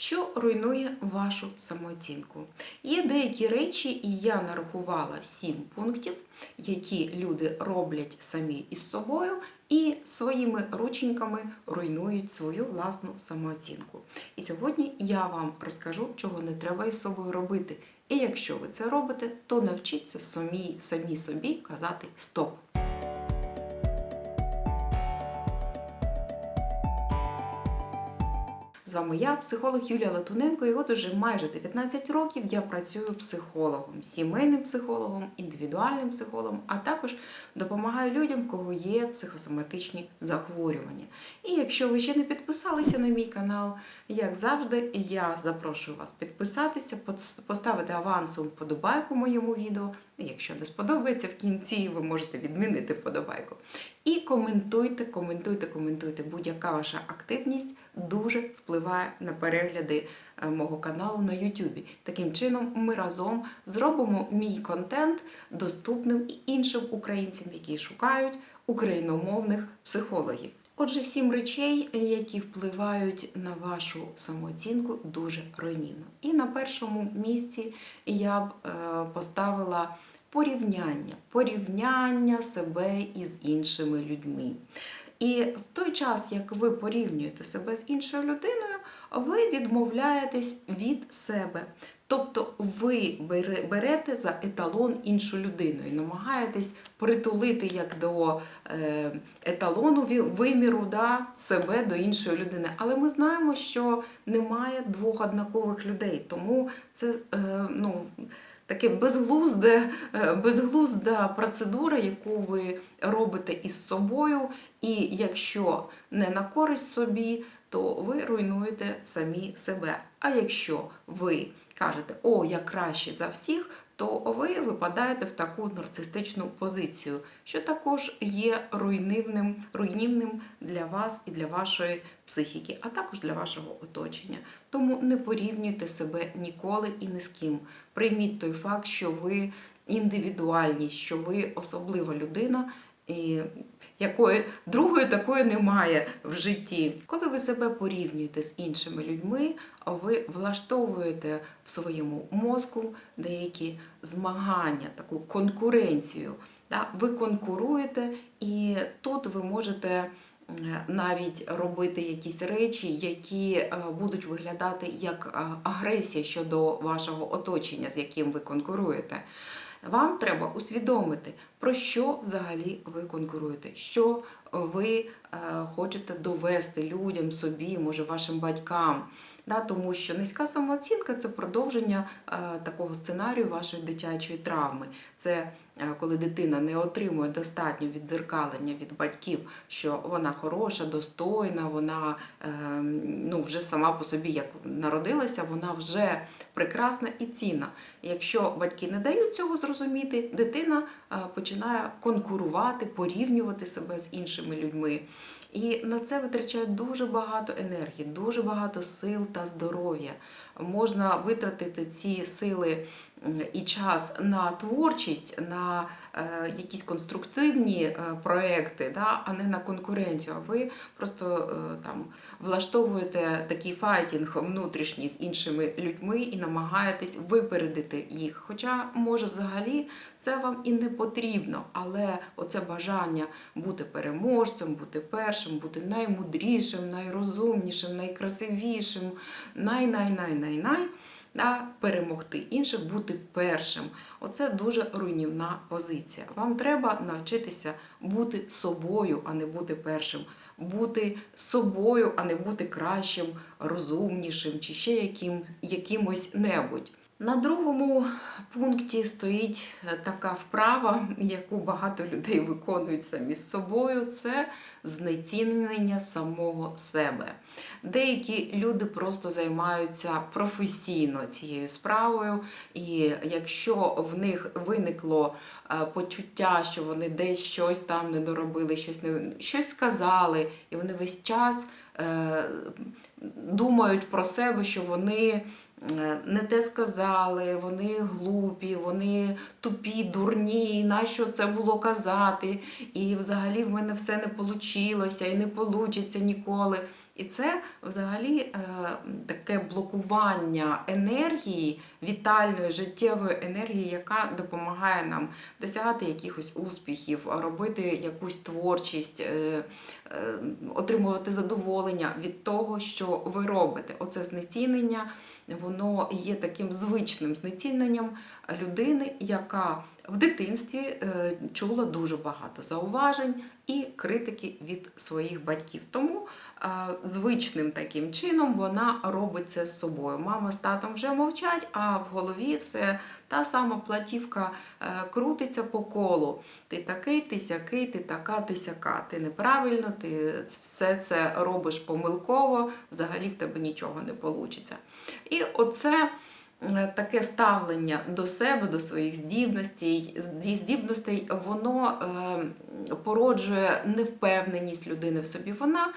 що руйнує вашу самооцінку. Є деякі речі, і я нарахувала сім пунктів, які люди роблять самі із собою і своїми рученьками руйнують свою власну самооцінку. І сьогодні я вам розкажу, чого не треба із собою робити. І якщо ви це робите, то навчіться самі, самі собі казати стоп. З вами я, психолог Юлія Латуненко, і от уже майже 19 років я працюю психологом, сімейним психологом, індивідуальним психологом, а також допомагаю людям, кого є психосоматичні захворювання. І якщо ви ще не підписалися на мій канал, як завжди, я запрошую вас підписатися, поставити авансом вподобайку моєму відео. Якщо не сподобається в кінці, ви можете відмінити вподобайку. І коментуйте, коментуйте, коментуйте. Будь-яка ваша активність дуже впливає на перегляди е, мого каналу на YouTube. Таким чином, ми разом зробимо мій контент доступним і іншим українцям, які шукають україномовних психологів. Отже, сім речей, які впливають на вашу самооцінку, дуже руйнівно. І на першому місці я б е, поставила порівняння, порівняння себе із іншими людьми. І в той час, як ви порівнюєте себе з іншою людиною, ви відмовляєтесь від себе. Тобто ви берете за еталон іншу людину і намагаєтесь притулити як до е, еталону виміру да, себе до іншої людини. Але ми знаємо, що немає двох однакових людей, тому це е, ну, таке безглузде, е, безглузда процедура, яку ви робите із собою, і якщо не на користь собі, то ви руйнуєте самі себе. А якщо ви кажете, о, я краще за всіх, то ви випадаєте в таку нарцистичну позицію, що також є руйнівним, руйнівним для вас і для вашої психіки, а також для вашого оточення. Тому не порівнюйте себе ніколи і ні з ким. Прийміть той факт, що ви індивідуальність, що ви особлива людина. І якої другої такої немає в житті. Коли ви себе порівнюєте з іншими людьми, ви влаштовуєте в своєму мозку деякі змагання, таку конкуренцію. Ви конкуруєте, і тут ви можете навіть робити якісь речі, які е, будуть виглядати як е, агресія щодо вашого оточення, з яким ви конкуруєте. Вам треба усвідомити, про що взагалі ви конкуруєте, що ви е, хочете довести людям, собі, може, вашим батькам. Да, тому що низька самооцінка це продовження е, такого сценарію вашої дитячої травми. Це е, коли дитина не отримує достатньо віддзеркалення від батьків, що вона хороша, достойна, вона е, ну, вже сама по собі, як народилася, вона вже прекрасна і цінна. Якщо батьки не дають цього зрозуміти, дитина е, починає конкурувати, порівнювати себе з іншими людьми. І на це витрачає дуже багато енергії, дуже багато сил та здоров'я. Можна витратити ці сили і час на творчість, на якісь конструктивні е, проекти, да, а не на конкуренцію. А ви просто е, там влаштовуєте такий файтінг внутрішній з іншими людьми і намагаєтесь випередити їх. Хоча, може, взагалі це вам і не потрібно, але оце бажання бути переможцем, бути першим, бути наймудрішим, найрозумнішим, найкрасивішим, най-най-най-най-най. Да, перемогти інших, бути першим. Оце дуже руйнівна позиція. Вам треба навчитися бути собою, а не бути першим, бути собою, а не бути кращим, розумнішим чи ще яким, якимось небудь. На другому пункті стоїть е, така вправа, яку багато людей виконують самі з собою. Це знецінення самого себе. Деякі люди просто займаються професійно цією справою, і якщо в них виникло е, почуття, що вони десь щось там не доробили, щось не щось сказали, і вони весь час. е, думають про себе, що вони не те сказали, вони глупі, вони тупі, дурні, нащо це було казати, і взагалі в мене все не вийшло і не вийде ніколи. І це взагалі е, таке блокування енергії, вітальної, життєвої енергії, яка допомагає нам досягати якихось успіхів, робити якусь творчість, е, е, отримувати задоволення від того, що ви робите. Оце знецінення, воно є таким звичним знеціненням людини, яка в дитинстві е, чула дуже багато зауважень і критики від своїх батьків. Тому звичним таким чином вона робить це з собою. Мама з татом вже мовчать, а в голові все та сама платівка е, крутиться по колу. Ти такий, ти сякий, ти така, ти сяка. Ти неправильно, ти все це робиш помилково, взагалі в тебе нічого не вийде. І оце е, таке ставлення до себе, до своїх здібностей, здібностей, воно е, породжує невпевненість людини в собі. Вона,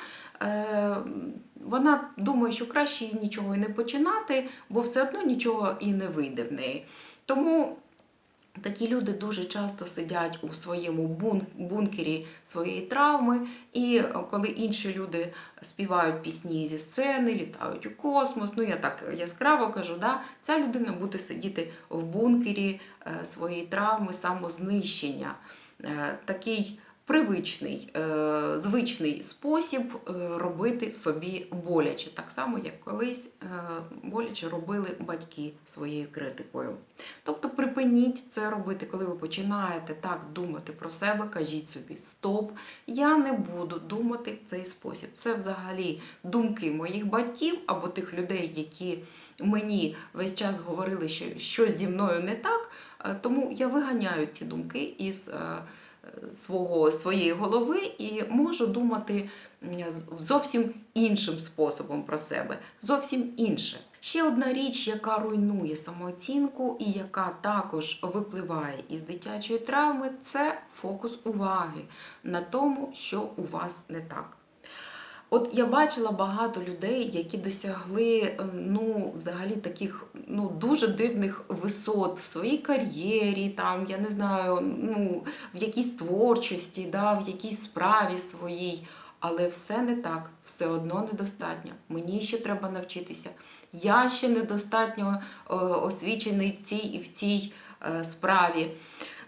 вона думає, що краще їй нічого і не починати, бо все одно нічого і не вийде в неї. Тому Такі люди дуже часто сидять у своєму бункері своєї травми, і е, коли інші люди співають пісні зі сцени, літають у космос, ну я так яскраво кажу, да, ця людина буде сидіти в бункері е, своєї травми, самознищення. Е, Такий привичний, е, звичний спосіб е, робити собі боляче, так само, як колись е, боляче робили батьки своєю критикою. Тобто припиніть це робити, коли ви починаєте так думати про себе, кажіть собі стоп, я не буду думати в цей спосіб. Це взагалі думки моїх батьків або тих людей, які мені весь час говорили, що щось зі мною не так. Тому я виганяю ці думки із свого, своєї голови і можу думати зовсім іншим способом про себе, зовсім інше. Ще одна річ, яка руйнує самооцінку і яка також випливає із дитячої травми, це фокус уваги на тому, що у вас не так. От я бачила багато людей, які досягли е, ну, взагалі таких ну, дуже дивних висот в своїй кар'єрі, там, я не знаю, ну, в якійсь творчості, да, в якійсь справі своїй. Але все не так, все одно недостатньо. Мені ще треба навчитися. Я ще недостатньо е, освічений в цій і в цій е, справі.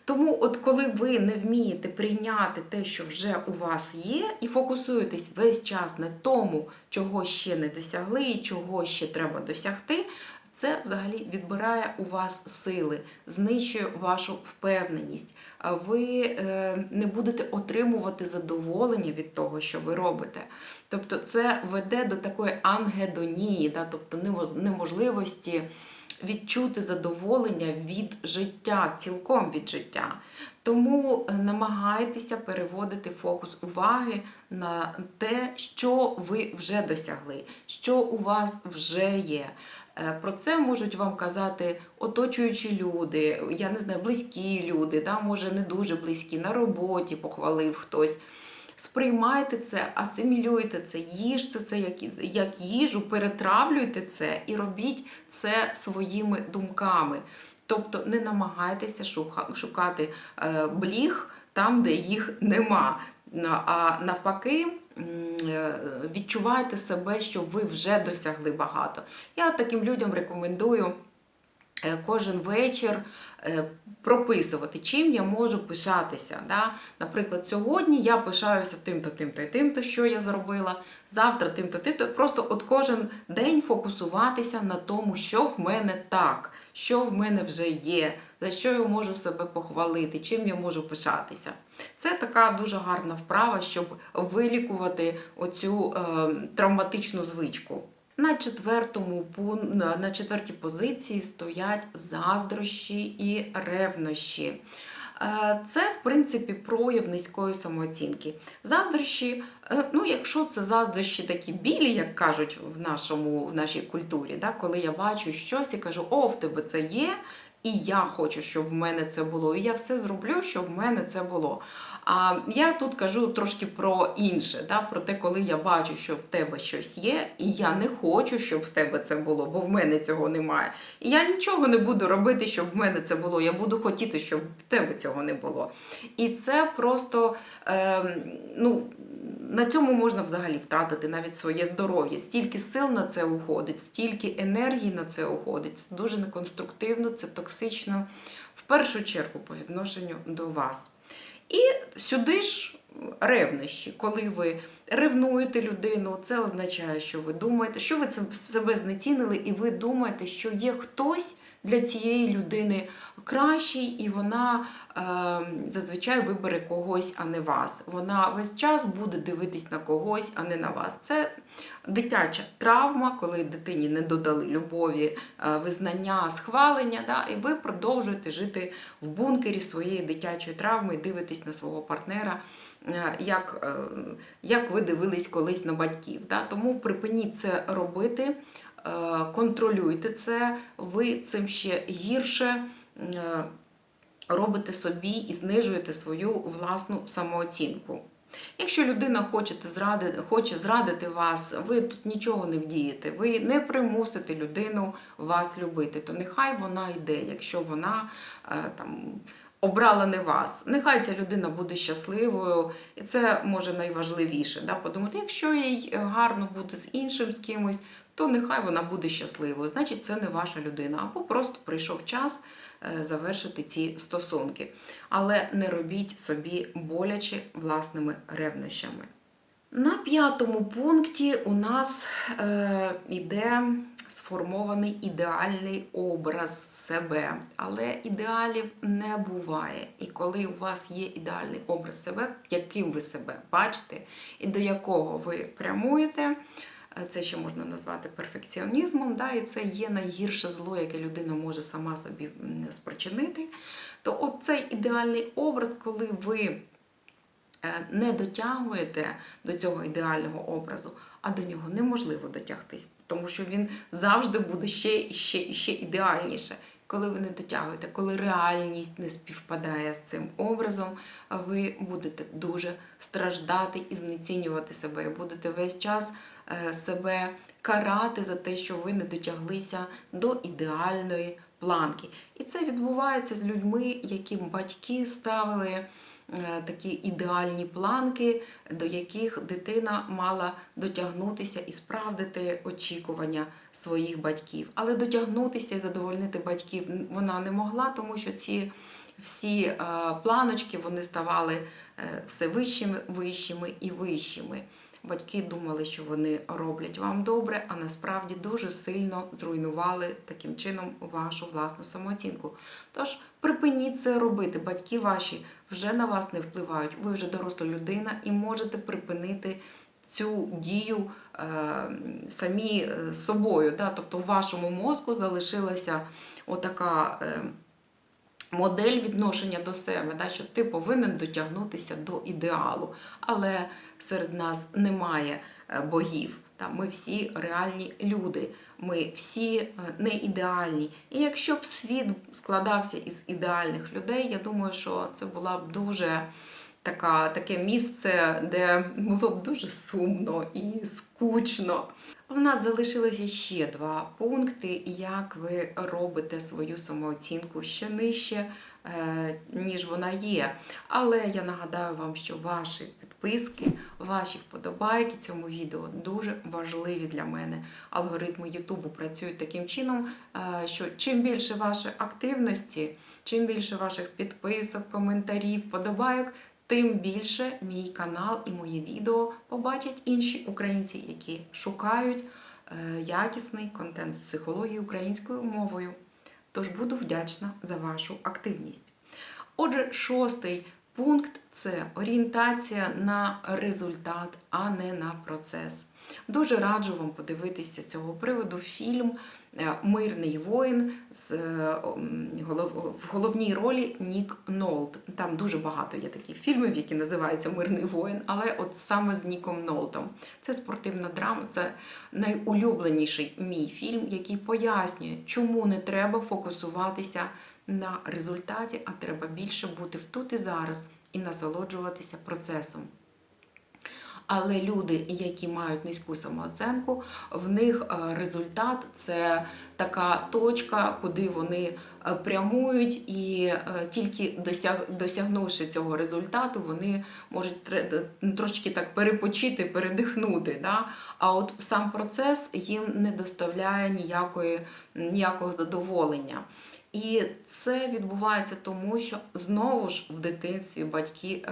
Тому, от коли ви не вмієте прийняти те, що вже у вас є, і фокусуєтесь весь час на тому, чого ще не досягли і чого ще треба досягти, це взагалі відбирає у вас сили, знищує вашу впевненість. А Ви е, не будете отримувати задоволення від того, що ви робите. Тобто, це веде до такої ангедонії, да, тобто неможливості відчути задоволення від життя, цілком від життя. Тому е, намагайтеся переводити фокус уваги на те, що ви вже досягли, що у вас вже є. Е, Про це можуть вам казати оточуючі люди, я не знаю, близькі люди, да, може не дуже близькі, на роботі похвалив хтось. Сприймайте це, асимілюйте це, їжте це як, як їжу, перетравлюйте це і робіть це своїми думками. Тобто не намагайтеся шукати е, бліг там, де їх нема. А навпаки, е, відчувайте себе, що ви вже досягли багато. Я таким людям рекомендую кожен вечір е, прописувати, чим я можу пишатися. Да? Наприклад, сьогодні я пишаюся тим-то, тим-то і тим-то, що я зробила, завтра тим-то, тим-то. Просто от кожен день фокусуватися на тому, що в мене так, що в мене вже є, за що я можу себе похвалити, чим я можу пишатися. Це така дуже гарна вправа, щоб вилікувати оцю е, травматичну звичку. На четвертому на четвертій позиції стоять заздрощі і ревнощі. Е, Це, в принципі, прояв низької самооцінки. Заздрощі, е, ну, якщо це заздрощі такі білі, як кажуть в, нашому, в нашій культурі, да, коли я бачу щось і кажу, о, в тебе це є, і я хочу, щоб в мене це було, і я все зроблю, щоб в мене це було. А я тут кажу трошки про інше, да, про те, коли я бачу, що в тебе щось є, і я не хочу, щоб в тебе це було, бо в мене цього немає. І я нічого не буду робити, щоб в мене це було. Я буду хотіти, щоб в тебе цього не було. І це просто е, ну, на цьому можна взагалі втратити навіть своє здоров'я. Стільки сил на це уходить, стільки енергії на це уходить. Це дуже неконструктивно, це токсично в першу чергу по відношенню до вас. І сюди ж ревнощі, коли ви ревнуєте людину, це означає, що ви думаєте, що ви себе знецінили, і ви думаєте, що є хтось для цієї людини кращий, і вона е, зазвичай вибере когось, а не вас. Вона весь час буде дивитись на когось, а не на вас. Це дитяча травма, коли дитині не додали любові, е, визнання, схвалення, да, і ви продовжуєте жити в бункері своєї дитячої травми дивитесь на свого партнера. е, Як, е, як ви дивились колись на батьків. Да? Тому припиніть це робити, контролюйте це, ви цим ще гірше робите собі і знижуєте свою власну самооцінку. Якщо людина хоче зрадити вас, ви тут нічого не вдієте, ви не примусите людину вас любити, то нехай вона йде, якщо вона е, там. Обрала не вас. Нехай ця людина буде щасливою, і це може найважливіше. Да? Подумати, якщо їй гарно бути з іншим з кимось, то нехай вона буде щасливою. Значить, це не ваша людина. Або просто прийшов час е, завершити ці стосунки. Але не робіть собі боляче власними ревнощами. На п'ятому пункті у нас е, іде сформований ідеальний образ себе, але ідеалів не буває. І коли у вас є ідеальний образ себе, яким ви себе бачите і до якого ви прямуєте, це ще можна назвати перфекціонізмом, да, і це є найгірше зло, яке людина може сама собі спричинити. То от цей ідеальний образ, коли ви е, не дотягуєте до цього ідеального образу, а до нього неможливо дотягтись, тому що він завжди буде ще і ще і ще ідеальніше. Коли ви не дотягуєте, коли реальність не співпадає з цим образом, ви будете дуже страждати і знецінювати себе, і будете весь час е, себе карати за те, що ви не дотяглися до ідеальної планки. І це відбувається з людьми, яким батьки ставили такі ідеальні планки, до яких дитина мала дотягнутися і справдити очікування своїх батьків. Але дотягнутися і задовольнити батьків вона не могла, тому що ці всі е, планочки вони ставали е, все вищими, вищими і вищими. Батьки думали, що вони роблять вам добре, а насправді дуже сильно зруйнували таким чином вашу власну самооцінку. Тож припиніть це робити. Батьки ваші вже на вас не впливають. Ви вже доросла людина і можете припинити цю дію е, самі е, собою. Да? Тобто в вашому мозку залишилася отака. Е, Модель відношення до себе, да, що ти повинен дотягнутися до ідеалу. Але серед нас немає е, богів. Ми всі реальні люди, ми всі е, не ідеальні. І якщо б світ складався із ідеальних людей, я думаю, що це була б дуже така, таке місце, де було б дуже сумно і скучно. У нас залишилося ще два пункти, як ви робите свою самооцінку ще нижче, е, ніж вона є. Але я нагадаю вам, що ваші підписки, ваші вподобайки цьому відео дуже важливі для мене. Алгоритми Ютубу працюють таким чином, е, що чим більше вашої активності, чим більше ваших підписок, коментарів, вподобайок, тим більше мій канал і мої відео побачать інші українці, які шукають е, якісний контент психології українською мовою. Тож буду вдячна за вашу активність. Отже, шостий пункт це орієнтація на результат, а не на процес. Дуже раджу вам подивитися з цього приводу фільм Мирний воїн з е, в головній ролі Нік Нолт. Там дуже багато є таких фільмів, які називаються Мирний воїн, але от саме з Ніком Нолтом. Це спортивна драма, це найулюбленіший мій фільм, який пояснює, чому не треба фокусуватися на результаті, а треба більше бути в тут і зараз і насолоджуватися процесом. Але люди, які мають низьку самооценку, в них е, результат це така точка, куди вони е, прямують, і е, тільки досяг, досягнувши цього результату, вони можуть трошечки так перепочити, передихнути. Да? А от сам процес їм не доставляє ніякої, ніякого задоволення. І це відбувається тому, що знову ж в дитинстві батьки.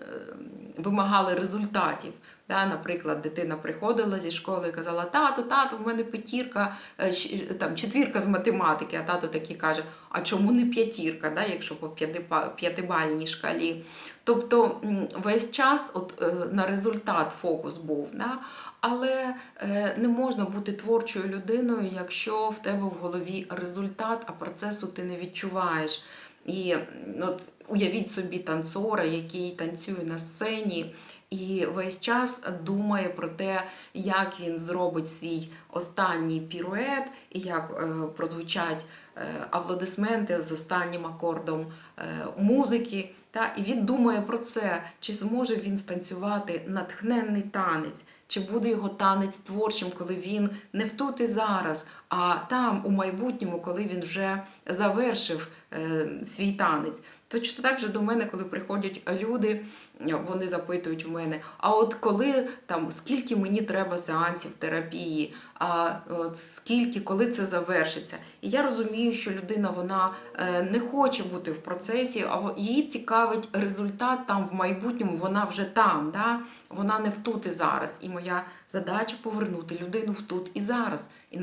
Е, е, вимагали результатів. Да, наприклад, дитина приходила зі школи і казала: Тато, тато, в мене п'ятірка, е, там четвірка з математики, а тато такий каже: А чому не п'ятірка, да, якщо по п'ятибальній шкалі? Тобто весь час от, е, на результат фокус був. Да? Але е, не можна бути творчою людиною, якщо в тебе в голові результат, а процесу ти не відчуваєш. І от уявіть собі танцора, який танцює на сцені, і весь час думає про те, як він зробить свій останній пірует, і як е, прозвучать е, аплодисменти з останнім акордом е, музики. Та, і він думає про це, чи зможе він станцювати натхненний танець, чи буде його танець творчим, коли він не в тут і зараз, а там у майбутньому, коли він вже завершив е, свій танець. Точно так же до мене, коли приходять люди, вони запитують в мене: а от коли там скільки мені треба сеансів терапії, а от скільки, коли це завершиться? І я розумію, що людина вона е, не хоче бути в процесі, а її цікавить результат там в майбутньому, вона вже там, да? вона не в тут і зараз. І моя задача повернути людину в тут і зараз і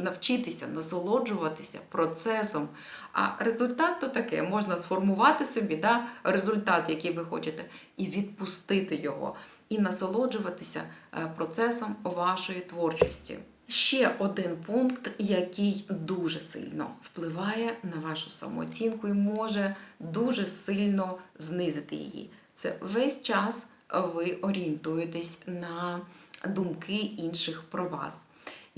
навчитися насолоджуватися процесом. А результат то таке, можна сформувати собі да, результат, який ви хочете, і відпустити його, і насолоджуватися е, процесом вашої творчості. Ще один пункт, який дуже сильно впливає на вашу самооцінку і може дуже сильно знизити її. Це весь час ви орієнтуєтесь на думки інших про вас.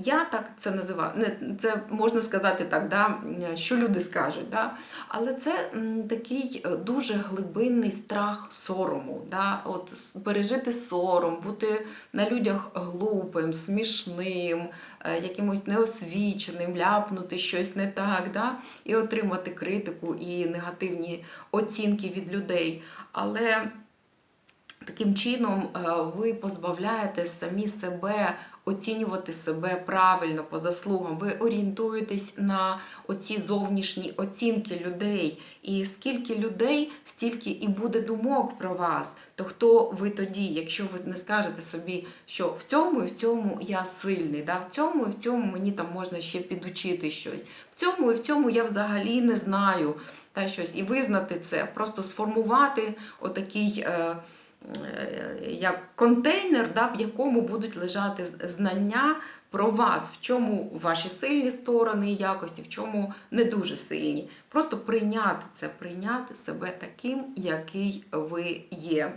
Я так це називаю. Не, це можна сказати так, да, що люди скажуть. Да? Але це такий е, дуже глибинний страх сорому. Да? От, пережити сором, бути на людях глупим, смішним, е, якимось неосвіченим, ляпнути щось не так, да? і отримати критику і негативні оцінки від людей. Але Таким чином, е, ви позбавляєте самі себе оцінювати себе правильно по заслугам. Ви орієнтуєтесь на оці зовнішні оцінки людей. І скільки людей, стільки і буде думок про вас. То хто ви тоді, якщо ви не скажете собі, що в цьому і в цьому я сильний, да? в цьому і в цьому мені там можна ще підучити щось, в цьому і в цьому я взагалі не знаю та щось, і визнати це, просто сформувати отакий. Е, як контейнер, да, в якому будуть лежати знання про вас, в чому ваші сильні сторони і якості, в чому не дуже сильні. Просто прийняти це, прийняти себе таким, який ви є,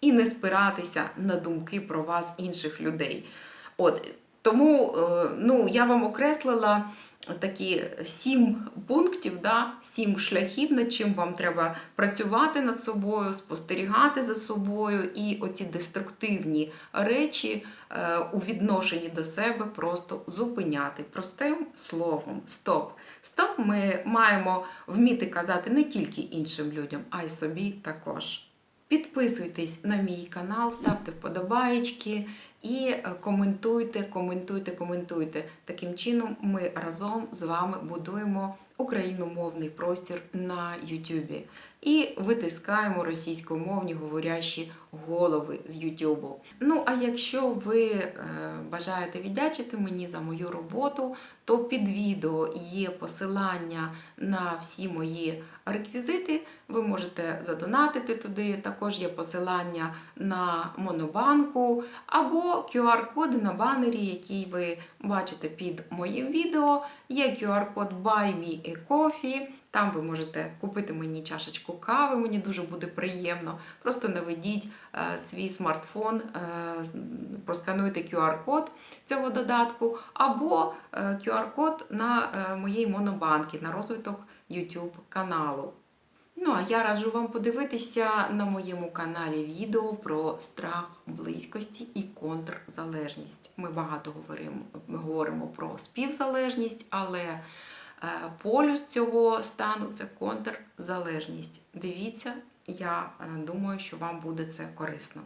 і не спиратися на думки про вас інших людей. От тому е, ну, я вам окреслила такі сім пунктів, да, сім шляхів, над чим вам треба працювати над собою, спостерігати за собою, і оці деструктивні речі е, у відношенні до себе просто зупиняти простим словом. Стоп. Стоп, ми маємо вміти казати не тільки іншим людям, а й собі також. Підписуйтесь на мій канал, ставте вподобаєчки і е, коментуйте, коментуйте, коментуйте. Таким чином ми разом з вами будуємо україномовний простір на Ютубі і витискаємо російськомовні говорящі голови з Ютубу. Ну а якщо ви е, бажаєте віддячити мені за мою роботу, то під відео є посилання на всі мої реквізити. Ви можете задонатити туди. Також є посилання на монобанку або QR-коди на банері, який ви бачите під моїм відео. Є QR-код Buy Me a Coffee. Там ви можете купити мені чашечку кави, мені дуже буде приємно. Просто наведіть е, свій смартфон, е, проскануйте QR-код цього додатку, або QR-код на е, моїй монобанки на розвиток YouTube каналу. Ну, а я раджу вам подивитися на моєму каналі відео про страх близькості і контрзалежність. Ми багато говоримо, говоримо про співзалежність, але полюс цього стану це контрзалежність. Дивіться, я е, думаю, що вам буде це корисно.